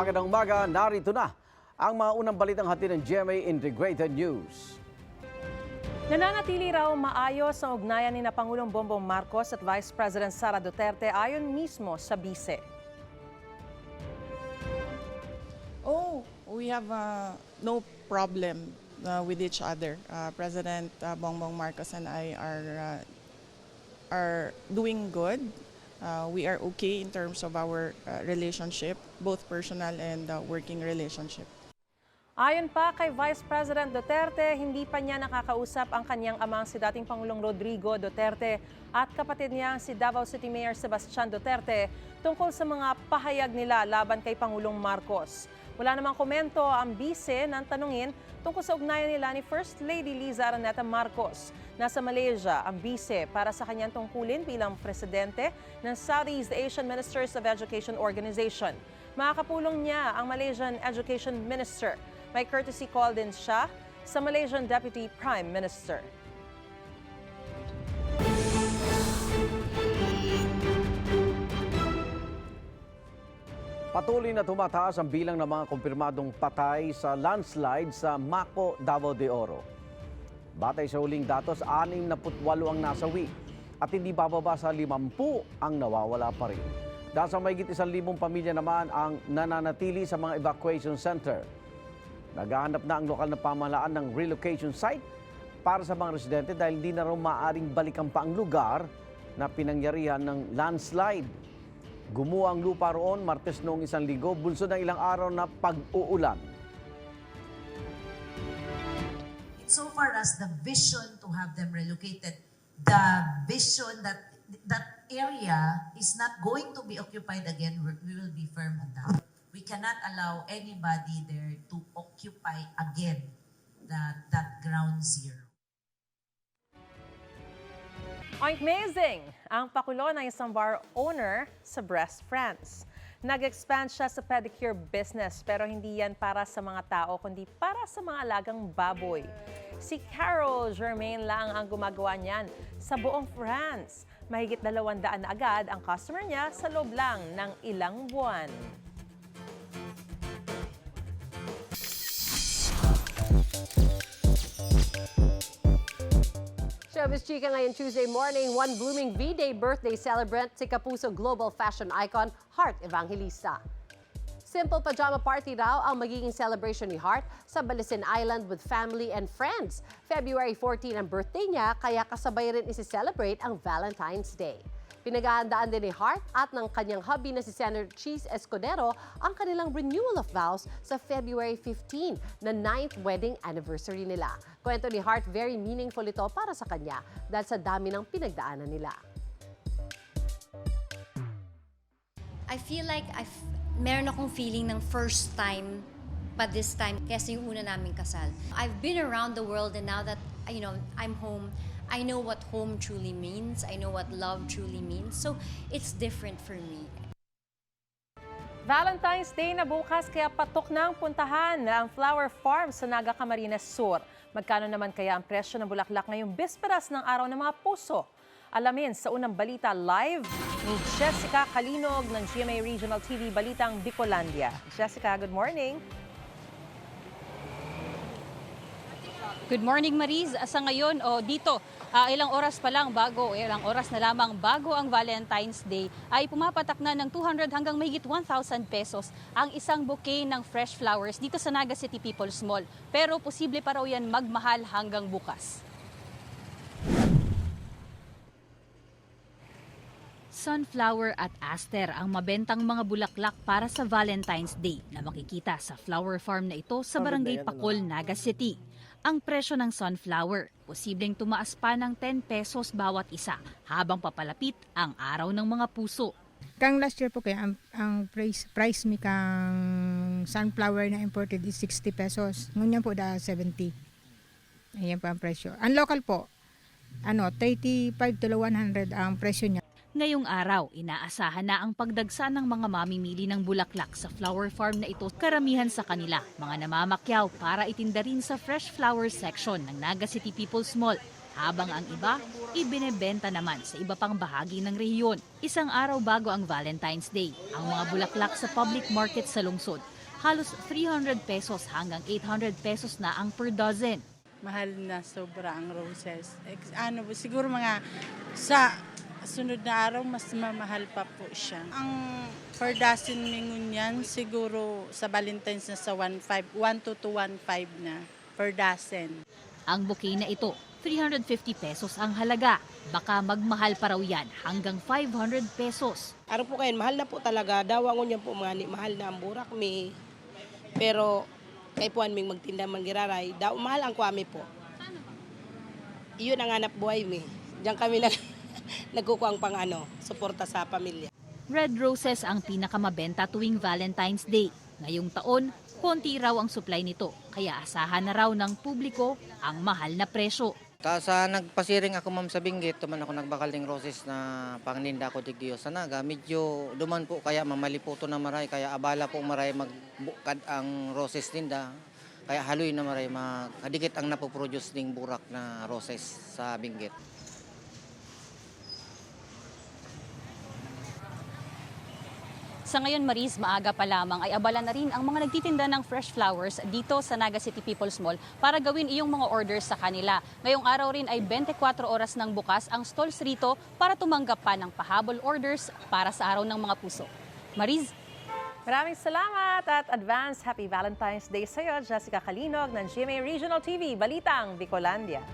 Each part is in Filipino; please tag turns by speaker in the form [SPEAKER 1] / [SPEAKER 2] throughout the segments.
[SPEAKER 1] Magandang umaga, narito na ang mga unang balitang hatid ng GMA Integrated News.
[SPEAKER 2] Nananatili raw maayos ang ugnayan ni na Pangulong Bongbong Marcos at Vice President Sara Duterte ayon mismo sa bise.
[SPEAKER 3] Oh, we have uh, no problem uh, with each other. Uh, President uh, Bongbong Marcos and I are uh, are doing good. Uh, we are okay in terms of our uh, relationship, both personal and uh, working relationship.
[SPEAKER 2] Ayon pa kay Vice President Duterte, hindi pa niya nakakausap ang kanyang amang si dating Pangulong Rodrigo Duterte at kapatid niya si Davao City Mayor Sebastian Duterte tungkol sa mga pahayag nila laban kay Pangulong Marcos. Wala namang komento ang bise ng tanungin tungkol sa ugnayan nila ni First Lady Liza Araneta Marcos. Nasa Malaysia ang bise para sa kanyang tungkulin bilang presidente ng Southeast Asian Ministers of Education Organization. Makakapulong niya ang Malaysian Education Minister. May courtesy call din siya sa Malaysian Deputy Prime Minister.
[SPEAKER 1] Patuloy na tumataas ang bilang ng mga kumpirmadong patay sa landslide sa Mako, Davao de Oro. Batay sa huling datos, 68 ang nasawi at hindi bababa sa 50 ang nawawala pa rin. Dahil sa mahigit isang libong pamilya naman ang nananatili sa mga evacuation center. Naghahanap na ang lokal na pamahalaan ng relocation site para sa mga residente dahil hindi na raw maaaring balikan pa ang lugar na pinangyarihan ng landslide. Gumuha ang lupa roon Martes noong isang linggo, bunso ng ilang araw na pag-uulan.
[SPEAKER 4] so far as the vision to have them relocated, the vision that that area is not going to be occupied again, we will be firm on that. We cannot allow anybody there to occupy again that, that ground zero.
[SPEAKER 2] Amazing! Ang pakulo ng isang bar owner sa Brest, France. Nag-expand siya sa pedicure business pero hindi yan para sa mga tao kundi para sa mga alagang baboy. Si Carol Germain lang ang gumagawa niyan sa buong France. Mahigit dalawang daan na agad ang customer niya sa loob lang ng ilang buwan.
[SPEAKER 5] Showbiz Chika ngayon Tuesday morning, one blooming V-Day birthday celebrant si Kapuso global fashion icon Heart Evangelista. Simple pajama party raw ang magiging celebration ni Heart sa Balisin Island with family and friends. February 14 ang birthday niya, kaya kasabay rin isi-celebrate ang Valentine's Day. Pinaghahandaan din ni Hart at ng kanyang hubby na si Senator Cheese Escudero ang kanilang renewal of vows sa February 15 na 9th wedding anniversary nila. Kwento ni Hart, very meaningful ito para sa kanya dahil sa dami ng pinagdaanan nila.
[SPEAKER 6] I feel like I've, meron akong feeling ng first time pa this time kasi yung una naming kasal. I've been around the world and now that you know I'm home, I know what home truly means. I know what love truly means. So it's different for me.
[SPEAKER 2] Valentine's Day na bukas kaya patok na ang puntahan na ang Flower Farm sa Naga Camarines Sur. Magkano naman kaya ang presyo ng bulaklak ngayong bisperas ng araw ng mga puso? Alamin sa unang balita live ni Jessica Kalinog ng GMA Regional TV Balitang Bicolandia. Jessica, good morning.
[SPEAKER 7] Good morning, Maris. Sa ngayon, o dito, ah, ilang oras pa lang bago, ilang oras na lamang bago ang Valentine's Day, ay pumapatak na ng 200 hanggang mahigit 1,000 pesos ang isang bouquet ng fresh flowers dito sa Naga City People's Mall. Pero posible pa raw yan magmahal hanggang bukas. Sunflower at aster ang mabentang mga bulaklak para sa Valentine's Day na makikita sa flower farm na ito sa Barangay Pakol, Naga City. Ang presyo ng sunflower, posibleng tumaas pa ng 10 pesos bawat isa habang papalapit ang araw ng mga puso.
[SPEAKER 8] Kang last year po kaya ang, ang price price mi kang sunflower na imported is 60 pesos. Ngunyan po da 70. Ayan po ang presyo. Ang local po, ano, 35 to 100 ang presyo niya.
[SPEAKER 7] Ngayong araw, inaasahan na ang pagdagsa ng mga mamimili ng bulaklak sa flower farm na ito. Karamihan sa kanila, mga namamakyaw para itinda rin sa fresh flower section ng Naga City People's Mall. Habang ang iba, ibinebenta naman sa iba pang bahagi ng rehiyon. Isang araw bago ang Valentine's Day, ang mga bulaklak sa public market sa lungsod halos 300 pesos hanggang 800 pesos na ang per dozen.
[SPEAKER 9] mahal na sobra ang roses. Ex- ano siguro mga sa sunod na araw mas mamahal pa po siya. Ang per dozen mingon yan siguro sa Valentine's na sa 1.5, 1 to 1.5 na per dozen.
[SPEAKER 7] Ang bouquet na ito, 350 pesos ang halaga. Baka magmahal pa raw yan hanggang 500 pesos.
[SPEAKER 10] Araw po kayo, mahal na po talaga. Dawangon niya po mga ni- mahal na ang burak mi. Pero kay puan ming magtinda man giraray, daw mahal ang kwami po. Iyon ang hanap buhay mi. Diyan kami nag nagkukuha pang ano, suporta sa pamilya.
[SPEAKER 7] Red roses ang pinakamabenta tuwing Valentine's Day. Ngayong taon, konti raw ang supply nito, kaya asahan na raw ng publiko ang mahal na presyo.
[SPEAKER 11] Ta sa nagpasiring ako ma'am sa Binggit, tuman ako nagbakal ng roses na pangninda ko digdiyo sa naga. Medyo duman po kaya mamali po to na maray, kaya abala po maray magbukad ang roses ninda. Kaya haloy na maray makadikit ang napoproduce ning burak na roses sa Binggit.
[SPEAKER 7] Sa ngayon, Maris, maaga pa lamang ay abala na rin ang mga nagtitinda ng fresh flowers dito sa Naga City People's Mall para gawin iyong mga orders sa kanila. Ngayong araw rin ay 24 oras ng bukas ang stalls rito para tumanggap pa ng pahabol orders para sa araw ng mga puso. Maris,
[SPEAKER 2] Maraming salamat at advance Happy Valentine's Day sa iyo, Jessica Kalinog ng GMA Regional TV, Balitang Bicolandia.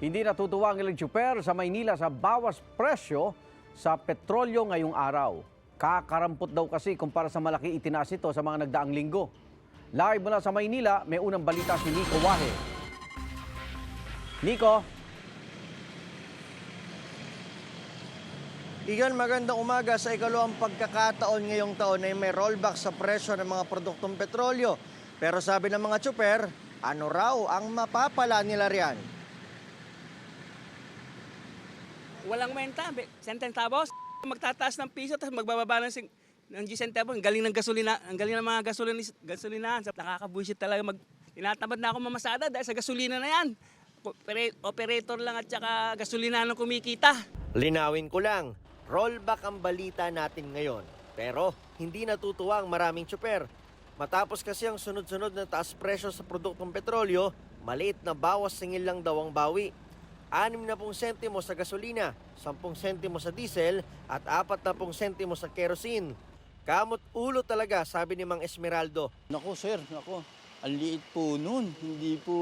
[SPEAKER 1] Hindi natutuwa ang ilang sa Maynila sa bawas presyo sa petrolyo ngayong araw. Kakarampot daw kasi kumpara sa malaki itinaas ito sa mga nagdaang linggo. Live mula sa Maynila, may unang balita si Nico Wahe. Nico,
[SPEAKER 12] Igan, magandang umaga sa ikalawang pagkakataon ngayong taon ay may rollback sa presyo ng mga produktong petrolyo. Pero sabi ng mga tsuper, ano raw ang mapapala nila riyan?
[SPEAKER 13] Walang menta, be- 10 centavos. Magtataas ng piso tapos magbababa ng, ng 10 centavos. Ang galing ng gasolina, ang galing ng mga gasolina, gasolinahan. Nakakabuisit talaga mag tinatamad na ako mamasada dahil sa gasolina na yan. Opera- Operator lang at saka gasolina ang kumikita.
[SPEAKER 12] Linawin ko lang, rollback ang balita natin ngayon. Pero hindi natutuwa ang maraming tsuper. Matapos kasi ang sunod-sunod na taas presyo sa produktong petrolyo, maliit na bawas singil lang daw ang bawi. 60 sentimo sa gasolina, 10 sentimo sa diesel at 40 sentimo sa kerosene. Kamot ulo talaga, sabi ni Mang Esmeraldo.
[SPEAKER 14] Nako sir, nako. Ang liit po nun. Hindi po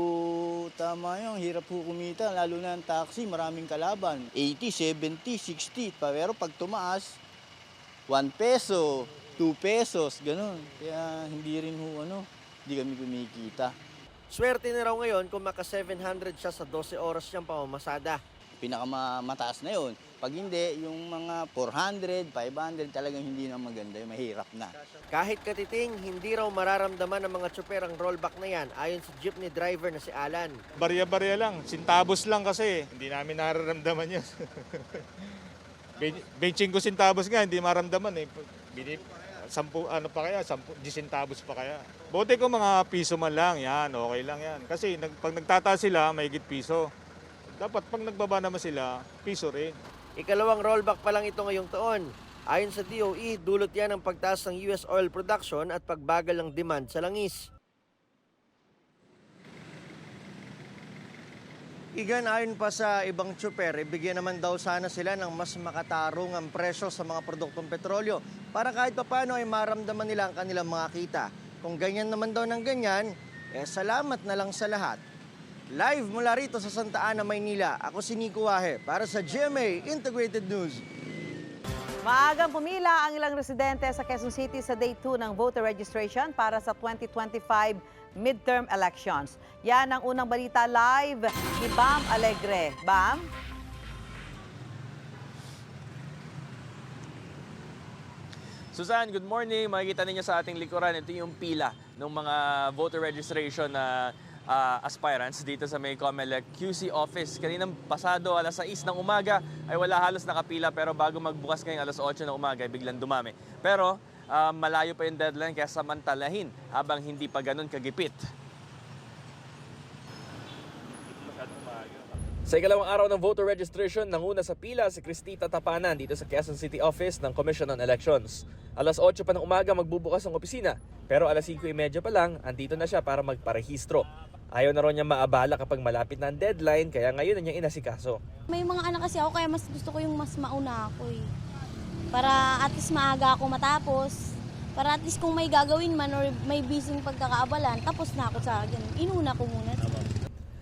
[SPEAKER 14] tama yun. Hirap po kumita. Lalo na ang taxi, maraming kalaban. 80, 70, 60. Pa- Pero pag tumaas, 1 peso, 2 pesos, ganun. Kaya hindi rin ho, ano, hindi kami kumikita.
[SPEAKER 12] Swerte na raw ngayon kung maka 700 siya sa 12 oras niyang pamamasada.
[SPEAKER 14] Pinakamataas na yun. Pag hindi, yung mga 400, 500, talagang hindi na maganda. Mahirap na.
[SPEAKER 12] Kahit katiting, hindi raw mararamdaman ng mga tsuper ang rollback na yan ayon sa jeepney driver na si Alan.
[SPEAKER 15] Barya-barya lang, sintabos lang kasi. Hindi namin nararamdaman yun. Benching ko sintabos nga, hindi maramdaman eh. Binip, sampu, ano pa kaya, sampu, di sintabos pa kaya. Buti ko mga piso man lang, yan, okay lang yan. Kasi nag, pag nagtataas sila, may piso. Dapat pag nagbaba naman sila, piso rin.
[SPEAKER 12] Ikalawang rollback pa lang ito ngayong taon. Ayon sa DOE, dulot yan ng pagtaas ng US oil production at pagbagal ng demand sa langis. Igan, ayon pa sa ibang tsuper, ibigyan naman daw sana sila ng mas makatarong ang presyo sa mga produktong petrolyo para kahit papano ay maramdaman nila ang kanilang mga kita. Kung ganyan naman daw ng ganyan, eh salamat na lang sa lahat. Live mula rito sa Santa Ana, Maynila, ako si Nico Wahe para sa GMA Integrated News.
[SPEAKER 16] Maagang pumila ang ilang residente sa Quezon City sa Day 2 ng voter registration para sa 2025 midterm elections. Yan ang unang balita live ni Bam Alegre. Bam?
[SPEAKER 17] Susan, good morning. Makikita ninyo sa ating likuran, ito yung pila ng mga voter registration na ah, aspirants dito sa may COMELEC QC office. Kaninang pasado alas 6 ng umaga ay wala halos nakapila pero bago magbukas ngayong alas 8 ng umaga ay biglang dumami. Pero ah, malayo pa yung deadline kaya samantalahin habang hindi pa ganun kagipit. Sa ikalawang araw ng voter registration, nanguna sa pila si Cristita Tapanan dito sa Quezon City Office ng Commission on Elections. Alas 8 pa ng umaga magbubukas ang opisina, pero alas 5.30 pa lang, andito na siya para magparehistro. Ayaw na rin niya maabala kapag malapit na ang deadline, kaya ngayon na niya inasikaso.
[SPEAKER 18] May mga anak kasi ako kaya mas gusto ko yung mas mauna ako eh. Para at least maaga ako matapos. Para at least kung may gagawin man or may busy pagkakaabalan, tapos na ako sa ganun. Inuna ko muna.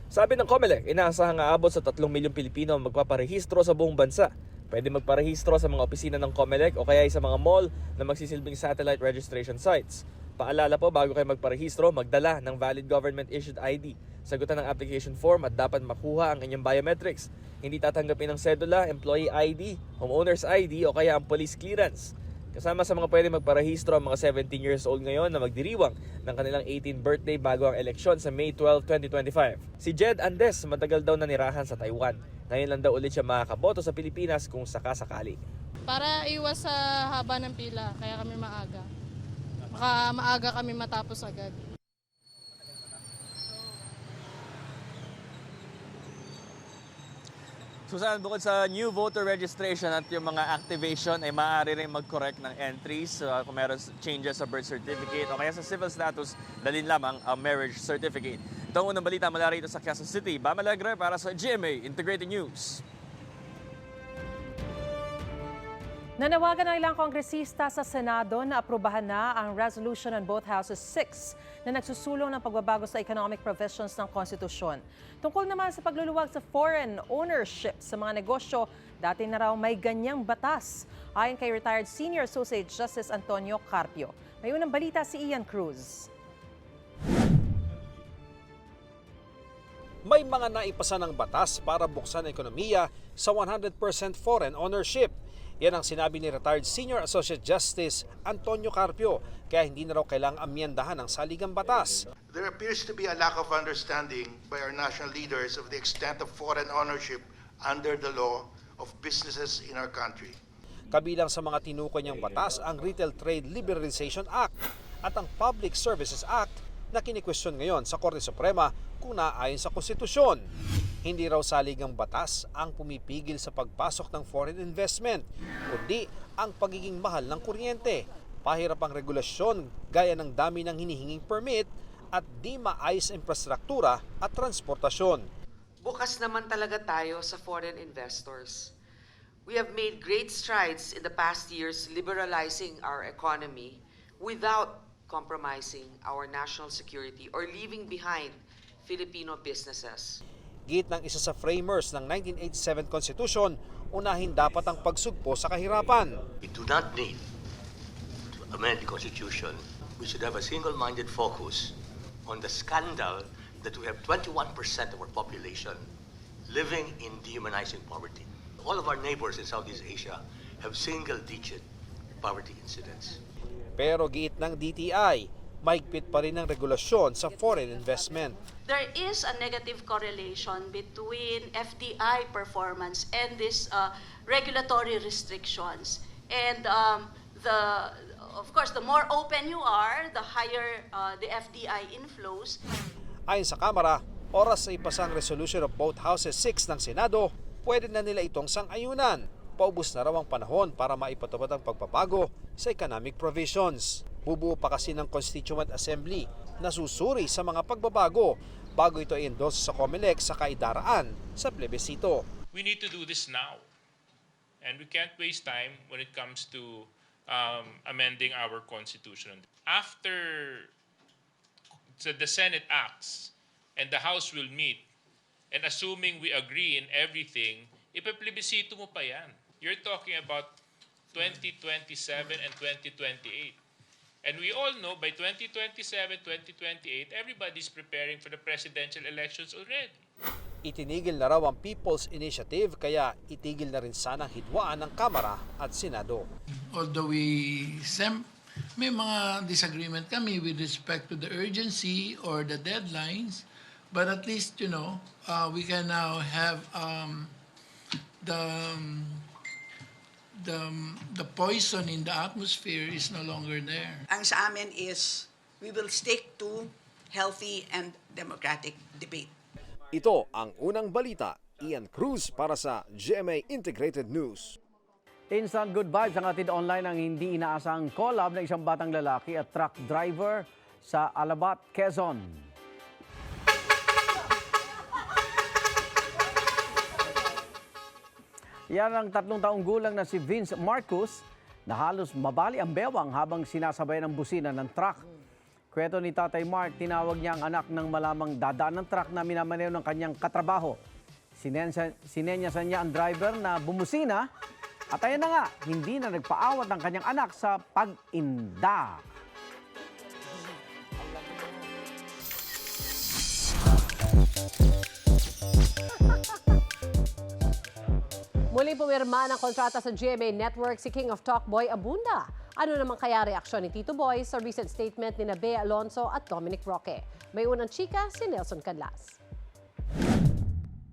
[SPEAKER 17] Sabi ng COMELEC, inaasahang aabot sa 3 milyong Pilipino ang magpaparehistro sa buong bansa. Pwede magparehistro sa mga opisina ng COMELEC o kaya sa mga mall na magsisilbing satellite registration sites. Paalala po, bago kayo magparehistro, magdala ng valid government-issued ID. Sagutan ng application form at dapat makuha ang inyong biometrics. Hindi tatanggapin ng sedula, employee ID, homeowner's ID o kaya ang police clearance. Kasama sa mga pwede magparehistro ang mga 17 years old ngayon na magdiriwang ng kanilang 18th birthday bago ang eleksyon sa May 12, 2025. Si Jed Andes matagal daw nanirahan sa Taiwan. Ngayon lang daw ulit siya makakaboto sa Pilipinas kung sakasakali.
[SPEAKER 19] Para iwas sa haba ng pila, kaya kami maaga. Baka maaga kami matapos agad.
[SPEAKER 17] Susan, bukod sa new voter registration at yung mga activation ay maaari rin mag-correct ng entries uh, kung meron changes sa birth certificate o kaya sa civil status, dalhin lamang ang marriage certificate. Ito ang unang balita mula rito sa Quezon City. Bam Alegre para sa GMA Integrated News.
[SPEAKER 2] Nanawagan ng ilang kongresista sa Senado na aprubahan na ang resolution on both houses 6 na nagsusulong ng pagbabago sa economic provisions ng konstitusyon. Tungkol naman sa pagluluwag sa foreign ownership sa mga negosyo, dati na raw may ganyang batas. Ayon kay retired Senior Associate Justice Antonio Carpio. May unang balita si Ian Cruz.
[SPEAKER 20] may mga naipasa ng batas para buksan ang ekonomiya sa 100% foreign ownership. Yan ang sinabi ni retired Senior Associate Justice Antonio Carpio, kaya hindi na raw kailangang amyendahan ang saligang batas.
[SPEAKER 21] There appears to be a lack of understanding by our national leaders of the extent of foreign ownership under the law of businesses in our country.
[SPEAKER 20] Kabilang sa mga tinukoy niyang batas ang Retail Trade Liberalization Act at ang Public Services Act na kinikwestiyon ngayon sa Korte Suprema kung naayon sa konstitusyon. Hindi raw saligang batas ang pumipigil sa pagpasok ng foreign investment, kundi ang pagiging mahal ng kuryente, pahirap ang regulasyon gaya ng dami ng hinihinging permit at di maayos ang infrastruktura at transportasyon.
[SPEAKER 22] bukas naman talaga tayo sa foreign investors. We have made great strides in the past years liberalizing our economy without compromising our national security or leaving behind Filipino businesses.
[SPEAKER 20] Git ng isa sa framers ng 1987 Constitution, unahin dapat ang pagsugpo sa kahirapan.
[SPEAKER 23] We do not need to amend the Constitution. We should have a single-minded focus on the scandal that we have 21% of our population living in dehumanizing poverty. All of our neighbors in Southeast Asia have single-digit poverty incidents.
[SPEAKER 20] Pero giit ng DTI, mahigpit pa rin ang regulasyon sa foreign investment.
[SPEAKER 24] there is a negative correlation between FDI performance and these uh, regulatory restrictions. And um, the, of course, the more open you are, the higher uh, the FDI inflows.
[SPEAKER 20] Ayon sa Kamara, oras sa ipasa ang resolution of both houses 6 ng Senado, pwede na nila itong sang-ayunan. Paubos na raw ang panahon para maipatupad ang pagbabago sa economic provisions. Bubuo pa kasi ng Constituent Assembly na susuri sa mga pagbabago bago ito i-endorse sa COMELEC sa kaidaraan sa plebisito.
[SPEAKER 25] we need to do this now. And we can't waste time when it comes to um, amending our constitution. After so the Senate acts and the House will meet, and assuming we agree in everything, ipaplebisito mo pa yan. You're talking about 2027 and 2028. And we all know by 2027, 2028, everybody's preparing for the presidential elections already.
[SPEAKER 20] Itinigil na raw ang People's Initiative kaya itigil na rin sana ang hidwaan ng Kamara at Senado.
[SPEAKER 26] although we sem may mga disagreement kami with respect to the urgency or the deadlines, but at least, you know, uh, we can now have um, the, um, the, the poison in the atmosphere is no longer there.
[SPEAKER 27] Ang sa amin is we will stick to healthy and democratic debate.
[SPEAKER 20] Ito ang unang balita Ian Cruz para sa GMA Integrated News.
[SPEAKER 1] Instant good vibes ang atid online ang hindi inaasang collab ng isang batang lalaki at truck driver sa Alabat, Quezon. Yan ang tatlong taong gulang na si Vince Marcus na halos mabali ang bewang habang sinasabay ng busina ng truck. Kwento ni Tatay Mark, tinawag niya ang anak ng malamang dadaan ng truck na minamaneho ng kanyang katrabaho. Sinensa, sinenyasan niya ang driver na bumusina at ayan na nga, hindi na nagpaawat ang kanyang anak sa pag-inda.
[SPEAKER 28] Muling pumirma ng kontrata sa GMA Network si King of Talk Boy Abunda. Ano naman kaya reaksyon ni Tito Boy sa recent statement ni Bea Alonso at Dominic Roque? May unang chika si Nelson Canlas.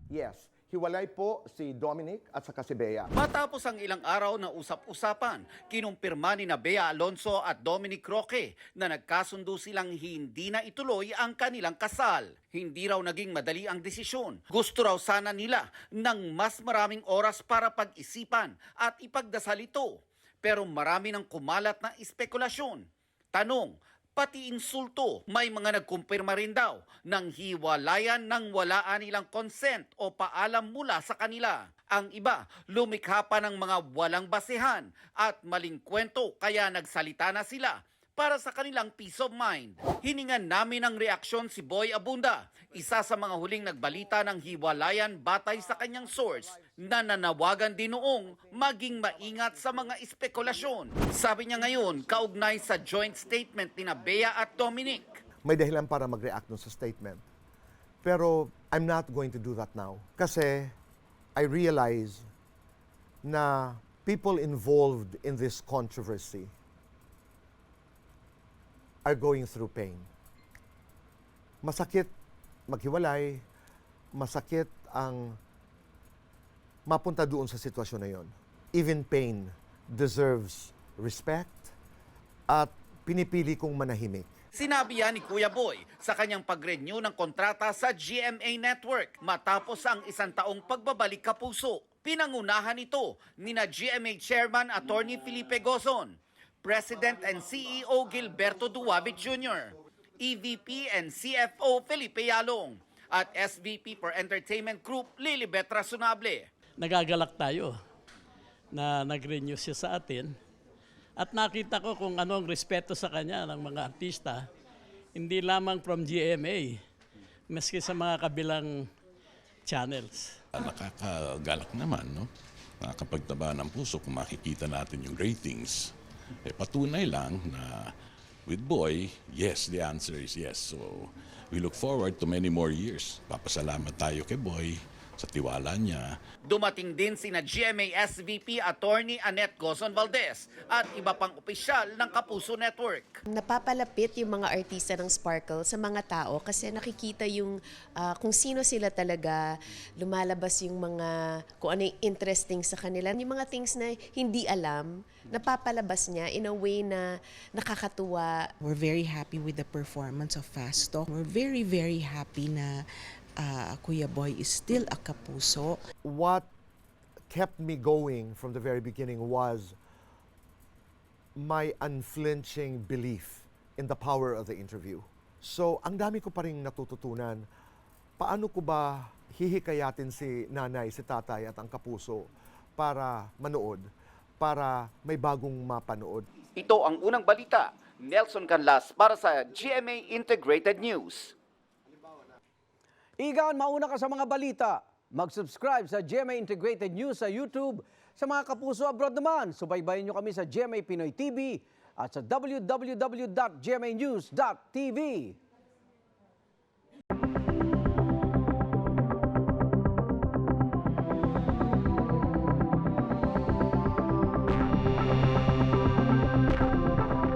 [SPEAKER 29] Yes, hiwalay po si Dominic at saka si Bea.
[SPEAKER 30] Matapos ang ilang araw na usap-usapan, kinumpirma ni na Bea Alonso at Dominic Roque na nagkasundo silang hindi na ituloy ang kanilang kasal. Hindi raw naging madali ang desisyon. Gusto raw sana nila ng mas maraming oras para pag-isipan at ipagdasal ito. Pero marami ng kumalat na espekulasyon. Tanong, pati insulto. May mga nagkumpirma rin daw ng hiwalayan ng wala nilang consent o paalam mula sa kanila. Ang iba, lumikha pa ng mga walang basehan at maling kwento kaya nagsalita na sila para sa kanilang peace of mind. Hiningan namin ng reaksyon si Boy Abunda, isa sa mga huling nagbalita ng hiwalayan batay sa kanyang source na nanawagan din noong maging maingat sa mga espekulasyon. Sabi niya ngayon, kaugnay sa joint statement ni Bea at Dominic.
[SPEAKER 29] May dahilan para mag-react sa statement. Pero I'm not going to do that now. Kasi I realize na people involved in this controversy are going through pain. Masakit maghiwalay, masakit ang mapunta doon sa sitwasyon na yon. Even pain deserves respect at pinipili kong manahimik.
[SPEAKER 30] Sinabi yan ni Kuya Boy sa kanyang pag-renew ng kontrata sa GMA Network matapos ang isang taong pagbabalik kapuso. Pinangunahan ito ni na GMA Chairman Attorney Felipe Gozon, President and CEO Gilberto Duavit Jr., EVP and CFO Felipe Yalong, at SVP for Entertainment Group Lilibet Rasunable.
[SPEAKER 31] nagagalak tayo na nag-renew siya sa atin. At nakita ko kung ano ang respeto sa kanya ng mga artista, hindi lamang from GMA, maski sa mga kabilang channels.
[SPEAKER 32] Nakakagalak naman, no? Nakakapagtaba ng puso kung makikita natin yung ratings. Eh, patunay lang na with Boy, yes, the answer is yes. So, we look forward to many more years. Papasalamat tayo kay Boy sa tiwala niya.
[SPEAKER 30] Dumating din sina GMA SVP Attorney Annette Gozon Valdez at iba pang opisyal ng Kapuso Network.
[SPEAKER 33] napapalapit yung mga artista ng Sparkle sa mga tao kasi nakikita yung ah, kung sino sila talaga, lumalabas yung mga, kung ano yung interesting sa kanila. Yung mga things na hindi alam, napapalabas niya in a way na nakakatuwa.
[SPEAKER 34] We're very happy with the performance of Fast Talk. We're very, very happy na uh, Kuya Boy is still a kapuso.
[SPEAKER 29] What kept me going from the very beginning was my unflinching belief in the power of the interview. So, ang dami ko pa rin natututunan. Paano ko ba hihikayatin si nanay, si tatay at ang kapuso para manood, para may bagong mapanood.
[SPEAKER 30] Ito ang unang balita. Nelson Canlas para sa GMA Integrated News.
[SPEAKER 1] Igan, mauna ka sa mga balita. Mag-subscribe sa GMA Integrated News sa YouTube. Sa mga kapuso abroad naman, subaybayan nyo kami sa GMA Pinoy TV at sa www.gmanews.tv.